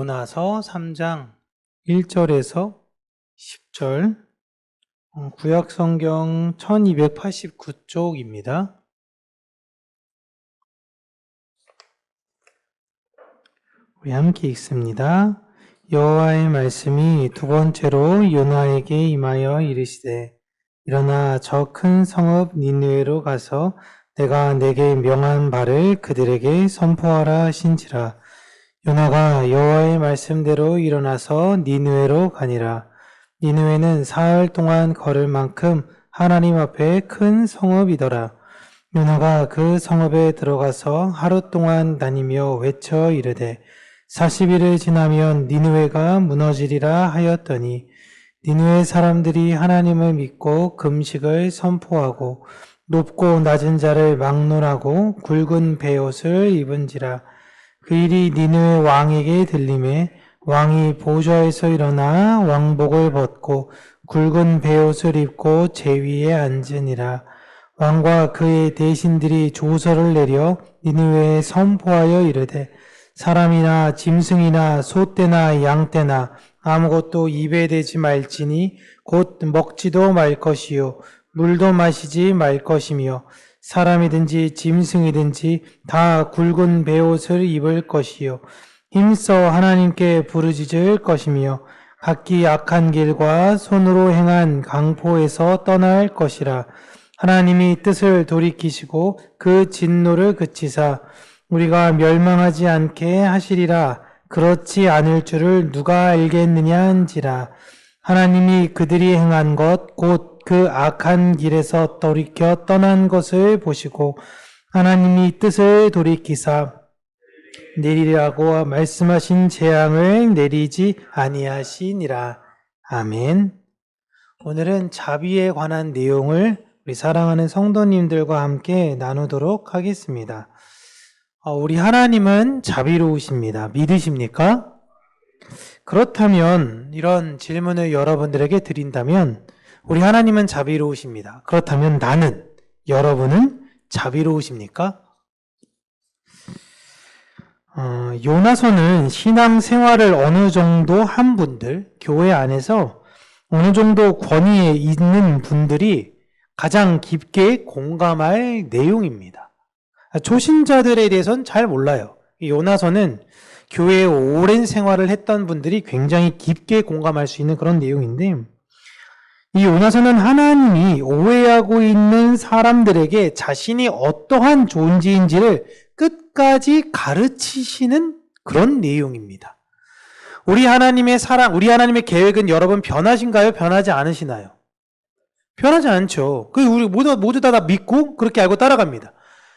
요나서 3장 1절에서 10절 어, 구약 성경 1289쪽입니다. 우리 함께 읽습니다. 여호와의 말씀이 두 번째로 요나에게 임하여 이르시되 일어나 저 큰 성읍 니느웨로 가서 내가 내게 명한 바를 그들에게 선포하라 하신지라 요나가 여호와의 말씀대로 일어나서 니느웨로 가니라. 니느웨는 사흘 동안 걸을 만큼 하나님 앞에 큰 성읍이더라. 요나가 그 성읍에 들어가서 하루 동안 다니며 외쳐 이르되 40일을 지나면 니느웨가 무너지리라 하였더니 니느웨 사람들이 하나님을 믿고 금식을 선포하고 높고 낮은 자를 막론하고 굵은 베옷을 입은지라 그 일이 니느웨 왕에게 들림에 왕이 보좌에서 일어나 왕복을 벗고 굵은 베옷을 입고 제위에 앉으니라. 왕과 그의 대신들이 조서를 내려 니느웨에 선포하여 이르되 사람이나 짐승이나 소떼나 양떼나 아무것도 입에 대지 말지니 곧 먹지도 말 것이요 물도 마시지 말 것이며 사람이든지 짐승이든지 다 굵은 베옷을 입을 것이요. 힘써 하나님께 부르짖을 것이며 각기 악한 길과 손으로 행한 강포에서 떠날 것이라. 하나님이 뜻을 돌이키시고 그 진노를 그치사 우리가 멸망하지 않게 하시리라. 그렇지 않을 줄을 누가 알겠느냐 한지라. 하나님이 그들이 행한 것 곧 그 악한 길에서 돌이켜 떠난 것을 보시고 하나님이 뜻을 돌이키사 내리라고 말씀하신 재앙을 내리지 아니하시니라 아멘. 오늘은 자비에 관한 내용을 우리 사랑하는 성도님들과 함께 나누도록 하겠습니다. 어, 우리 하나님은 자비로우십니다. 믿으십니까? 그렇다면 이런 질문을 여러분들에게 드린다면 우리 하나님은 자비로우십니다. 그렇다면 나는 여러분은 자비로우십니까? 어, 요나서는 신앙 생활을 어느 정도 한 분들, 교회 안에서 어느 정도 권위에 있는 분들이 가장 깊게 공감할 내용입니다. 초신자들에 대해서는 잘 몰라요. 이 요나서는 교회에 오랜 생활을 했던 분들이 굉장히 깊게 공감할 수 있는 그런 내용인데, 이 요나서는 하나님이 오해하고 있는 사람들에게 자신이 어떠한 존재인지를 끝까지 가르치시는 그런 내용입니다. 우리 하나님의 사랑, 우리 하나님의 계획은 여러분 변하신가요? 변하지 않으시나요? 변하지 않죠. 그 우리 모두 모두 다 믿고 그렇게 알고 따라갑니다.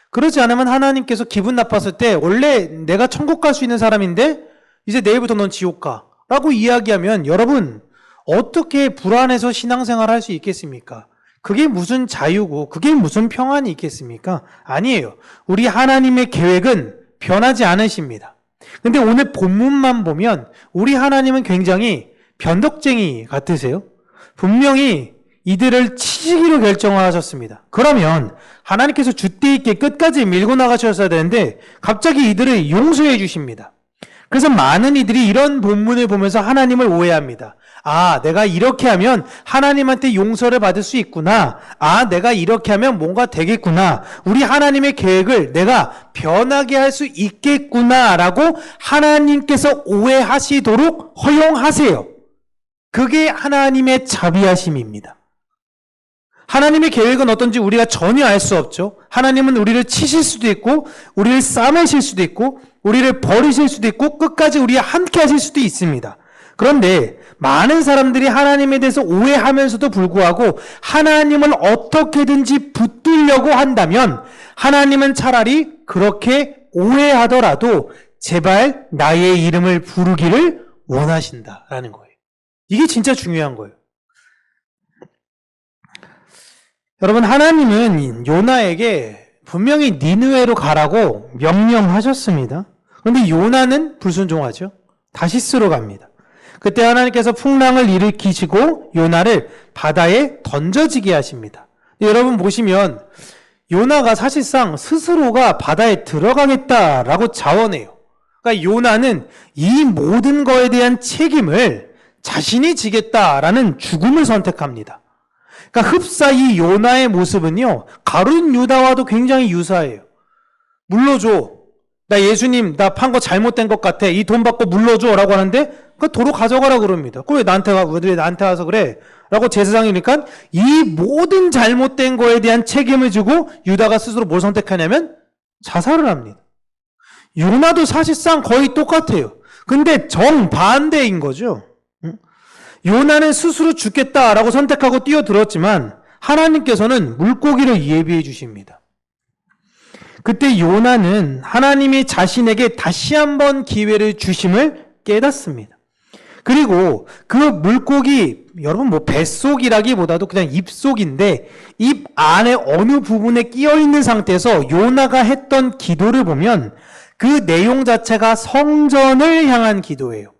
그러지 않으면 하나님께서 기분 나빴을 때 원래 내가 천국 갈 수 있는 사람인데 이제 내일부터 넌 지옥 가. 라고 이야기하면 여러분 어떻게 불안해서 신앙생활 할 수 있겠습니까? 그게 무슨 자유고 그게 무슨 평안이 있겠습니까? 아니에요. 우리 하나님의 계획은 변하지 않으십니다. 근데 오늘 본문만 보면 우리 하나님은 굉장히 변덕쟁이 같으세요? 분명히 이들을 치시기로 결정하셨습니다. 그러면 하나님께서 주대 있게 끝까지 밀고 나가셨어야 되는데 갑자기 이들을 용서해 주십니다. 그래서 많은 이들이 이런 본문을 보면서 하나님을 오해합니다. 아, 내가 이렇게 하면 하나님한테 용서를 받을 수 있구나. 아, 내가 이렇게 하면 뭔가 되겠구나. 우리 하나님의 계획을 내가 변하게 할 수 있겠구나라고 하나님께서 오해하시도록 허용하세요. 그게 하나님의 자비하심입니다. 하나님의 계획은 어떤지 우리가 전혀 알 수 없죠. 하나님은 우리를 치실 수도 있고, 우리를 싸매실 수도 있고, 우리를 버리실 수도 있고, 끝까지 우리와 함께 하실 수도 있습니다. 그런데 많은 사람들이 하나님에 대해서 오해하면서도 불구하고 하나님을 어떻게든지 붙들려고 한다면 하나님은 차라리 그렇게 오해하더라도 제발 나의 이름을 부르기를 원하신다라는 거예요. 이게 진짜 중요한 거예요. 여러분 하나님은 요나에게 분명히 니느웨로 가라고 명령하셨습니다. 그런데 요나는 불순종하죠. 다시스로 갑니다. 그때 하나님께서 풍랑을 일으키시고 요나를 바다에 던져지게 하십니다. 여러분 보시면 요나가 사실상 스스로가 바다에 들어가겠다라고 자원해요. 그러니까 요나는 이 모든 거에 대한 책임을 자신이 지겠다라는 죽음을 선택합니다. 그러니까 흡사 이 요나의 모습은요, 가룟 유다와도 굉장히 유사해요. 물러줘. 나 예수님, 나 판 거 잘못된 것 같아. 이 돈 받고 물러줘. 라고 하는데, 그 도로 가져가라 그럽니다. 그왜 나한테 와, 왜 나한테 와서 그래? 라고 제사장이니까 이 모든 잘못된 거에 대한 책임을 지고 유다가 스스로 뭘 선택하냐면 자살을 합니다. 요나도 사실상 거의 똑같아요. 근데 정반대인 거죠. 응? 요나는 스스로 죽겠다라고 선택하고 뛰어들었지만 하나님께서는 물고기를 예비해 주십니다. 그때 요나는 하나님이 자신에게 다시 한번 기회를 주심을 깨닫습니다. 그리고 그 물고기 여러분 뭐 뱃속이라기보다도 그냥 입속인데 입 안에 어느 부분에 끼어 있는 상태에서 요나가 했던 기도를 보면 그 내용 자체가 성전을 향한 기도예요.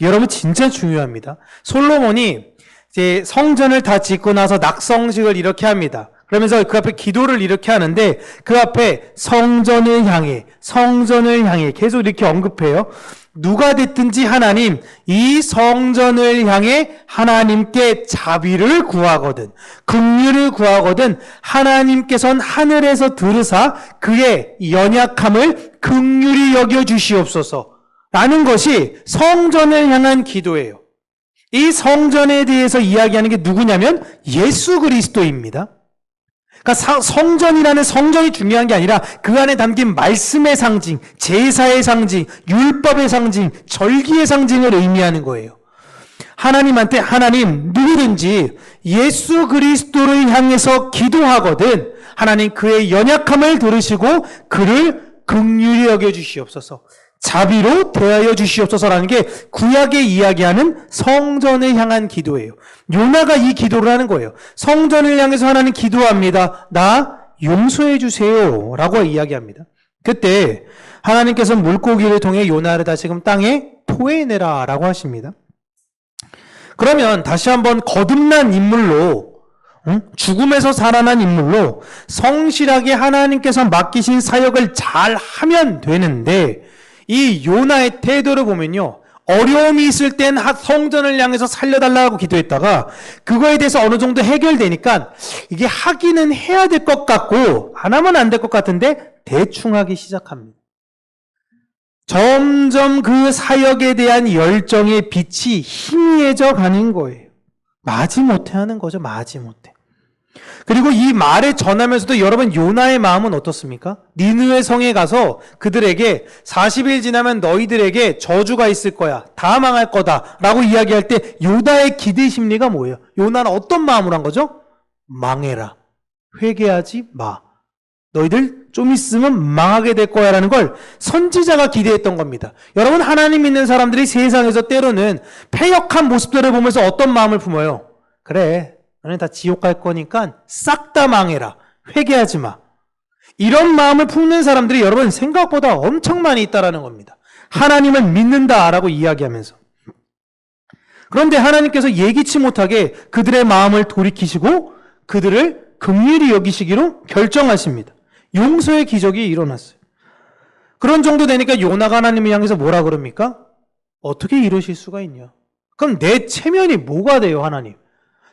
여러분 진짜 중요합니다. 솔로몬이 이제 성전을 다 짓고 나서 낙성식을 이렇게 합니다. 그러면서 그 앞에 기도를 이렇게 하는데 그 앞에 성전을 향해 성전을 향해 계속 이렇게 언급해요. 누가 됐든지 하나님 이 성전을 향해 하나님께 자비를 구하거든 긍휼을 구하거든 하나님께선 하늘에서 들으사 그의 연약함을 긍휼히 여겨 주시옵소서 라는 것이 성전을 향한 기도예요. 이 성전에 대해서 이야기하는 게 누구냐면 예수 그리스도입니다. 그러니까 사- 성전이라는 성전이 중요한 게 아니라 그 안에 담긴 말씀의 상징, 제사의 상징, 율법의 상징, 절기의 상징을 의미하는 거예요. 하나님한테 하나님 누구든지 예수 그리스도를 향해서 기도하거든 하나님 그의 연약함을 들으시고 그를 긍휼히 여겨 주시옵소서. 자비로 대하여 주시옵소서라는 게 구약에 이야기하는 성전을 향한 기도예요. 요나가 이 기도를 하는 거예요. 성전을 향해서 하나님 기도합니다. 나 용서해 주세요. 라고 이야기합니다. 그때 하나님께서 물고기를 통해 요나를 다시금 땅에 토해내라 라고 하십니다. 그러면 다시 한번 거듭난 인물로 응? 죽음에서 살아난 인물로 성실하게 하나님께서 맡기신 사역을 잘 하면 되는데 이 요나의 태도를 보면요. 어려움이 있을 땐 하- 성전을 향해서 살려달라고 기도했다가 그거에 대해서 어느 정도 해결되니까 이게 하기는 해야 될 것 같고 안 하면 안 될 것 같은데 대충 하기 시작합니다. 점점 그 사역에 대한 열정의 빛이 희미해져 가는 거예요. 마지못해 하는 거죠. 마지못해. 그리고 이 말을 전하면서도 여러분 요나의 마음은 어떻습니까? 니느웨 성에 가서 그들에게 40일 지나면 너희들에게 저주가 있을 거야. 다 망할 거다라고 이야기할 때 요나의 기대 심리가 뭐예요? 요나는 어떤 마음으로 한 거죠? 망해라. 회개하지 마. 너희들 좀 있으면 망하게 될 거야라는 걸 선지자가 기대했던 겁니다. 여러분 하나님 믿는 사람들이 세상에서 때로는 패역한 모습들을 보면서 어떤 마음을 품어요? 그래. 너네 다 지옥 갈 거니까 싹 다 망해라. 회개하지 마. 이런 마음을 품는 사람들이 여러분 생각보다 엄청 많이 있다라는 겁니다. 하나님을 믿는다라고 이야기하면서. 그런데 하나님께서 예기치 못하게 그들의 마음을 돌이키시고 그들을 긍휼히 여기시기로 결정하십니다. 용서의 기적이 일어났어요. 그런 정도 되니까 요나가 하나님을 향해서 뭐라 그럽니까? 어떻게 이러실 수가 있냐? 그럼 내 체면이 뭐가 돼요, 하나님?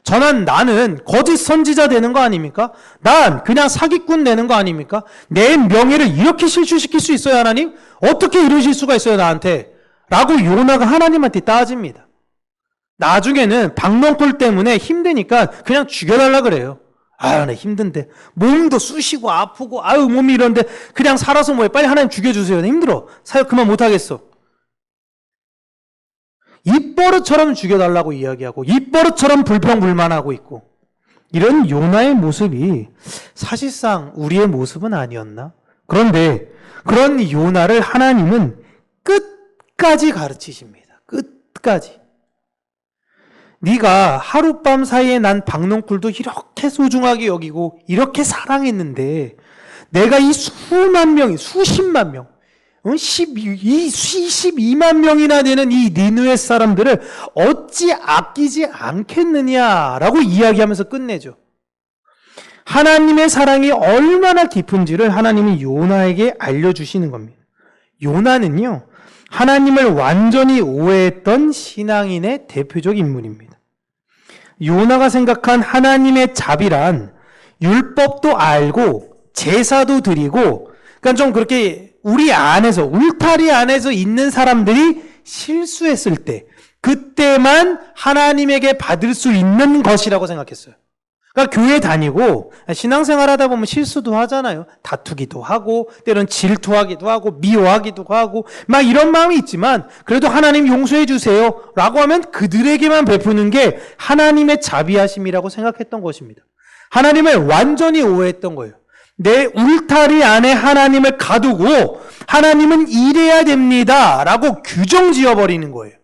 저는 나는 거짓 선지자 되는 거 아닙니까? 난 그냥 사기꾼 되는 거 아닙니까? 내 명예를 이렇게 실추시킬 수 있어요, 하나님? 어떻게 이러실 수가 있어요, 나한테? 라고 요나가 하나님한테 따집니다. 나중에는 박넝쿨 때문에 힘드니까 그냥 죽여달라 그래요. 아유, 나 힘든데. 몸도 쑤시고 아프고, 아유, 몸이 이런데 그냥 살아서 뭐해. 빨리 하나님 죽여주세요. 나 힘들어. 사역 그만 못하겠어. 입버릇처럼 죽여달라고 이야기하고, 입버릇처럼 불평불만하고 있고, 이런 요나의 모습이 사실상 우리의 모습은 아니었나? 그런데 그런 요나를 하나님은 끝까지 가르치십니다. 끝까지. 네가 하룻밤 사이에 난 박농쿨도 이렇게 소중하게 여기고 이렇게 사랑했는데 내가 이 수만 명이 수십만 명, 어? 12, 이 12만 명이나 되는 이 니누의 사람들을 어찌 아끼지 않겠느냐라고 이야기하면서 끝내죠. 하나님의 사랑이 얼마나 깊은지를 하나님이 요나에게 알려주시는 겁니다. 요나는요, 하나님을 완전히 오해했던 신앙인의 대표적 인물입니다. 요나가 생각한 하나님의 자비란 율법도 알고 제사도 드리고 그러니까 좀 그렇게 우리 안에서 울타리 안에서 있는 사람들이 실수했을 때 그때만 하나님에게 받을 수 있는 것이라고 생각했어요. 그러니까 교회 다니고 신앙생활 하다 보면 실수도 하잖아요. 다투기도 하고 때론 질투하기도 하고 미워하기도 하고 막 이런 마음이 있지만 그래도 하나님 용서해 주세요라고 하면 그들에게만 베푸는 게 하나님의 자비하심이라고 생각했던 것입니다. 하나님을 완전히 오해했던 거예요. 내 울타리 안에 하나님을 가두고 하나님은 이래야 됩니다 라고 규정 지어버리는 거예요.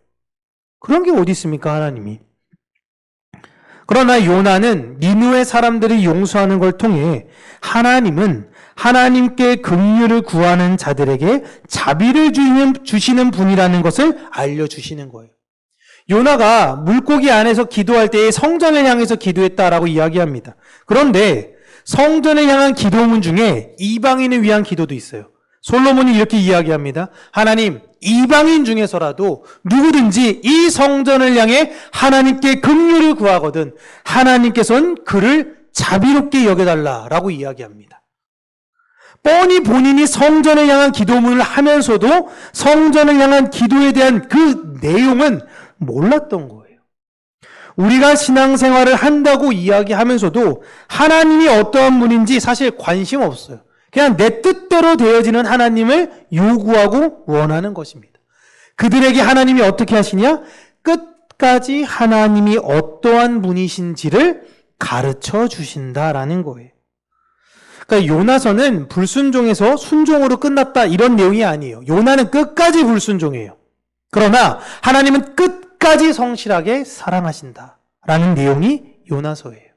그런 게 어디 있습니까, 하나님이? 그러나 요나는 니누의 사람들이 용서하는 걸 통해 하나님은 하나님께 긍휼을 구하는 자들에게 자비를 주시는 분이라는 것을 알려주시는 거예요. 요나가 물고기 안에서 기도할 때에 성전을 향해서 기도했다라고 이야기합니다. 그런데 성전을 향한 기도문 중에 이방인을 위한 기도도 있어요. 솔로몬이 이렇게 이야기합니다. 하나님, 이방인 중에서라도 누구든지 이 성전을 향해 하나님께 긍휼을 구하거든 하나님께서는 그를 자비롭게 여겨달라라고 이야기합니다. 뻔히 본인이 성전을 향한 기도문을 하면서도 성전을 향한 기도에 대한 그 내용은 몰랐던 거예요. 우리가 신앙생활을 한다고 이야기하면서도 하나님이 어떠한 분인지 사실 관심 없어요. 그냥 내 뜻대로 되어지는 하나님을 요구하고 원하는 것입니다. 그들에게 하나님이 어떻게 하시냐? 끝까지 하나님이 어떠한 분이신지를 가르쳐 주신다라는 거예요. 그러니까 요나서는 불순종에서 순종으로 끝났다 이런 내용이 아니에요. 요나는 끝까지 불순종해요. 그러나 하나님은 끝 까지 성실하게 사랑하신다 라는 내용이 요나서예요.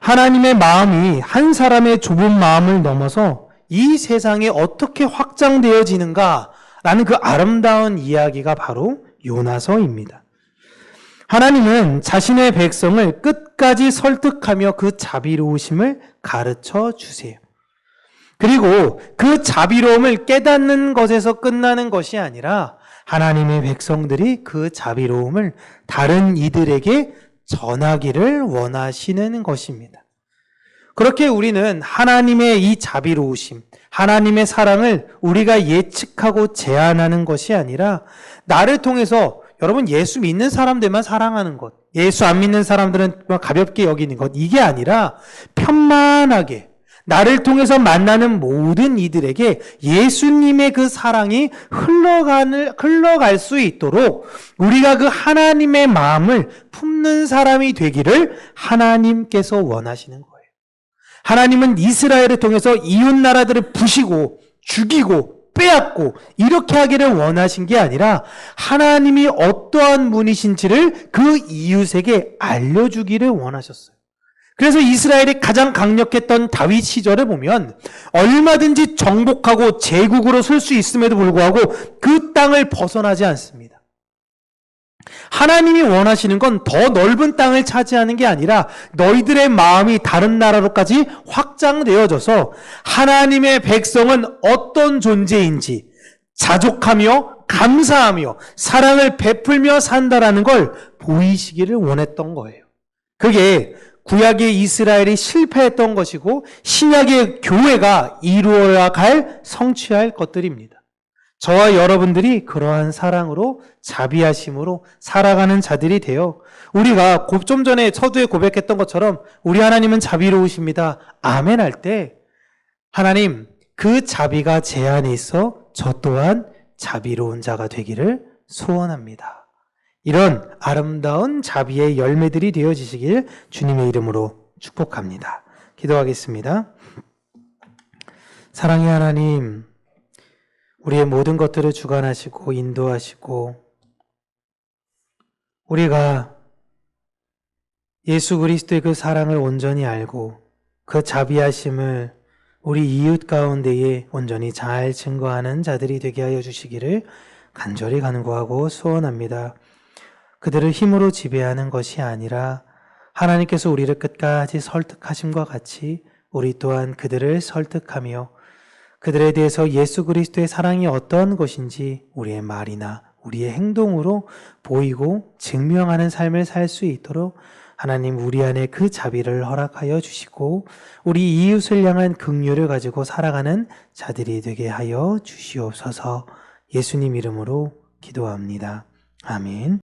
하나님의 마음이 한 사람의 좁은 마음을 넘어서 이 세상에 어떻게 확장되어지는가 라는 그 아름다운 이야기가 바로 요나서입니다. 하나님은 자신의 백성을 끝까지 설득하며 그 자비로우심을 가르쳐 주세요. 그리고 그 자비로움을 깨닫는 것에서 끝나는 것이 아니라 하나님의 백성들이 그 자비로움을 다른 이들에게 전하기를 원하시는 것입니다. 그렇게 우리는 하나님의 이 자비로우심, 하나님의 사랑을 우리가 예측하고 제안하는 것이 아니라 나를 통해서 여러분 예수 믿는 사람들만 사랑하는 것, 예수 안 믿는 사람들은 가볍게 여기는 것, 이게 아니라 편만하게 나를 통해서 만나는 모든 이들에게 예수님의 그 사랑이 흘러가는, 흘러갈 수 있도록 우리가 그 하나님의 마음을 품는 사람이 되기를 하나님께서 원하시는 거예요. 하나님은 이스라엘을 통해서 이웃 나라들을 부시고 죽이고 빼앗고 이렇게 하기를 원하신 게 아니라 하나님이 어떠한 분이신지를 그 이웃에게 알려주기를 원하셨어요. 그래서 이스라엘이 가장 강력했던 다윗 시절을 보면 얼마든지 정복하고 제국으로 설 수 있음에도 불구하고 그 땅을 벗어나지 않습니다. 하나님이 원하시는 건 더 넓은 땅을 차지하는 게 아니라 너희들의 마음이 다른 나라로까지 확장되어져서 하나님의 백성은 어떤 존재인지 자족하며 감사하며 사랑을 베풀며 산다라는 걸 보이시기를 원했던 거예요. 그게 구약의 이스라엘이 실패했던 것이고 신약의 교회가 이루어야 갈 성취할 것들입니다. 저와 여러분들이 그러한 사랑으로 자비하심으로 살아가는 자들이 되어 우리가 좀 전에 서두에 고백했던 것처럼 우리 하나님은 자비로우십니다. 아멘 할 때 하나님 그 자비가 제 안에 있어 저 또한 자비로운 자가 되기를 소원합니다. 이런 아름다운 자비의 열매들이 되어지시길 주님의 이름으로 축복합니다. 기도하겠습니다. 사랑의 하나님, 우리의 모든 것들을 주관하시고 인도하시고 우리가 예수 그리스도의 그 사랑을 온전히 알고 그 자비하심을 우리 이웃 가운데에 온전히 잘 증거하는 자들이 되게 하여 주시기를 간절히 간구하고 소원합니다. 그들을 힘으로 지배하는 것이 아니라 하나님께서 우리를 끝까지 설득하심과 같이 우리 또한 그들을 설득하며 그들에 대해서 예수 그리스도의 사랑이 어떤 것인지 우리의 말이나 우리의 행동으로 보이고 증명하는 삶을 살 수 있도록 하나님 우리 안에 그 자비를 허락하여 주시고 우리 이웃을 향한 긍휼을 가지고 살아가는 자들이 되게 하여 주시옵소서 예수님 이름으로 기도합니다. 아멘.